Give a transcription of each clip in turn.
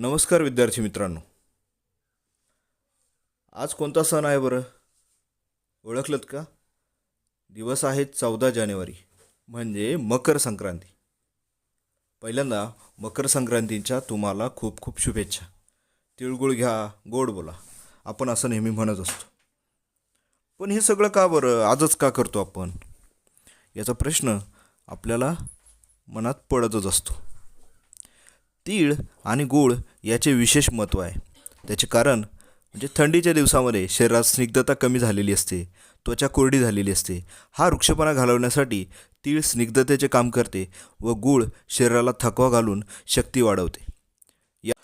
नमस्कार विद्यार्थी मित्रांनो. आज कोणता सण आहे बरं? ओळखलत का? दिवस आहे चौदा जानेवारी म्हणजे मकर संक्रांती. पहिल्यांदा मकर संक्रांतीच्या तुम्हाला खूप खूप शुभेच्छा. तिळगुळ घ्या गोड बोला. आपण असं नेहमी म्हणत असतो. पण हे सगळं का बरं? आजच का करतो आपण? याचा प्रश्न आपल्याला मनात पडतच असतो. तीळ आणि गूळ याचे विशेष महत्त्व आहे. त्याचे कारण म्हणजे थंडीच्या दिवसामध्ये शरीरात स्निग्धता कमी झालेली असते त्वचा कोरडी झालेली असते. हा वृक्षपणा घालवण्यासाठी तीळ स्निग्धतेचे काम करते व गूळ शरीराला थकवा घालून शक्ती वाढवते. या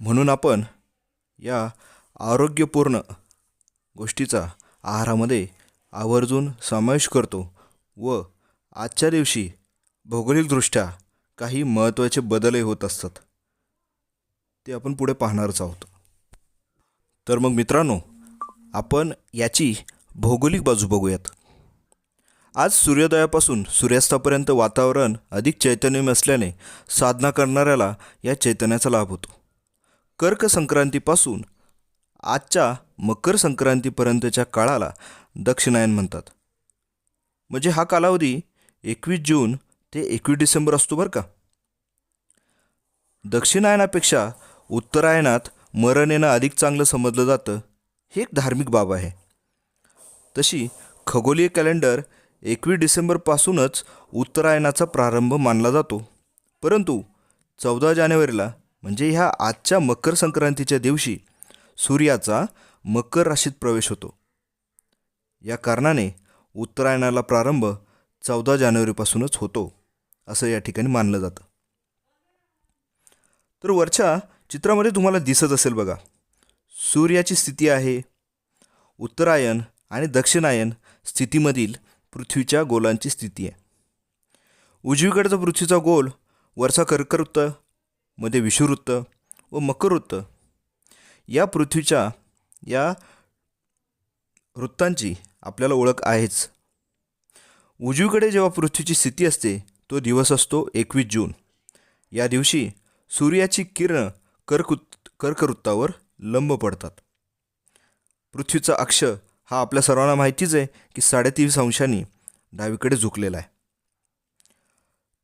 म्हणून आपण या आरोग्यपूर्ण गोष्टीचा आहारामध्ये आवर्जून समावेश करतो व आजच्या दिवशी भौगोलिकदृष्ट्या काही महत्त्वाचे बदलही होत असतात. ते आपण पुढे पाहणारच आहोत. तर मग मित्रांनो आपण याची भौगोलिक बाजू बघूयात. आज सूर्योदयापासून सूर्यास्तापर्यंत वातावरण अधिक चैतन्यमय असल्याने साधना करणाऱ्याला या चैतन्याचा लाभ होतो. कर्क संक्रांतीपासून आजच्या मकर संक्रांतीपर्यंतच्या काळाला दक्षिणायन म्हणतात. म्हणजे हा कालावधी एकवीस जून ते एकवीस डिसेंबर असतो बरं का. दक्षिणायनापेक्षा उत्तरायणात मरण येणं अधिक चांगलं समजलं जातं हे एक धार्मिक बाब आहे. तशी खगोलीय कॅलेंडर एकवीस डिसेंबरपासूनच उत्तरायणाचा प्रारंभ मानला जातो. परंतु चौदा जानेवारीला म्हणजे ह्या आजच्या मकर संक्रांतीच्या दिवशी सूर्याचा मकर राशीत प्रवेश होतो. या कारणाने उत्तरायणाला प्रारंभ चौदा जानेवारीपासूनच होतो. असं या ठिकाणी मानलं जातं. तर वरच्या चित्रामध्ये तुम्हाला दिसत असेल बघा. सूर्याची स्थिती आहे. उत्तरायण आणि दक्षिणायन स्थितीमधील पृथ्वीच्या गोलांची स्थिती आहे. उजवीकडचा पृथ्वीचा गोल वरचा कर्कवृत्त मध्ये विषुवृत्त व मकरवृत्त. या पृथ्वीच्या या वृत्तांची आपल्याला ओळख आहेच. उजवीकडे जेव्हा पृथ्वीची स्थिती असते तो दिवस असतो एकवीस जून. या दिवशी सूर्याची किरणं कर्कुत कर्कवृत्तावर लंब पडतात. पृथ्वीचा अक्ष हा आपल्या सर्वांना माहितीच आहे की साडेतीस अंशांनी डावीकडे झुकलेला आहे.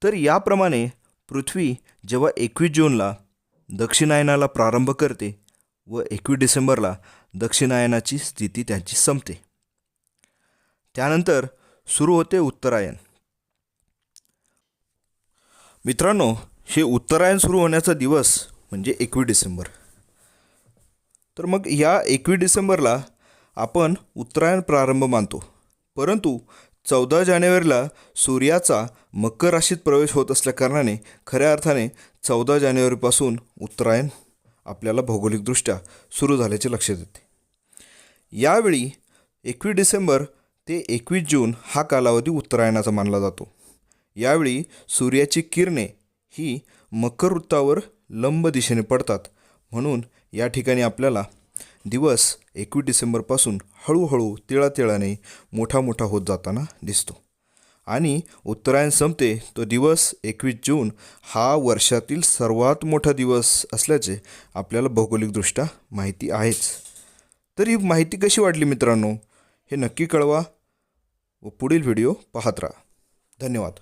तर याप्रमाणे पृथ्वी जेव्हा एकवीस जूनला दक्षिणायनाला प्रारंभ करते व एकवीस डिसेंबरला दक्षिणायनाची स्थिती त्यांची संपते. त्यानंतर सुरू होते उत्तरायण. मित्रांनो हे उत्तरायण सुरू होण्याचा दिवस म्हणजे एकवीस डिसेंबर. तर मग या एकवीस डिसेंबरला आपण उत्तरायण प्रारंभ मानतो. परंतु चौदा जानेवारीला सूर्याचा मकर राशीत प्रवेश होत असल्याकारणाने खऱ्या अर्थाने चौदा जानेवारीपासून उत्तरायण आपल्याला भौगोलिकदृष्ट्या सुरू झाल्याचे लक्षात येते. यावेळी एकवीस डिसेंबर ते एकवीस जून हा कालावधी उत्तरायणाचा मानला जातो. यावेळी सूर्याची किरणे ही मकर वृत्तावर लंब दिशेने पडतात. म्हणून या ठिकाणी आपल्याला दिवस एकवीस डिसेंबरपासून हळूहळू तिळातिळाने मोठा मोठा होत जाताना दिसतो. आणि उत्तरायण संपते तो दिवस एकवीस जून हा वर्षातील सर्वात मोठा दिवस असल्याचे आपल्याला भौगोलिकदृष्ट्या माहिती आहेच. तर ही माहिती कशी वाटली मित्रांनो हे नक्की कळवा व पुढील व्हिडिओ पाहत राहा. धन्यवाद.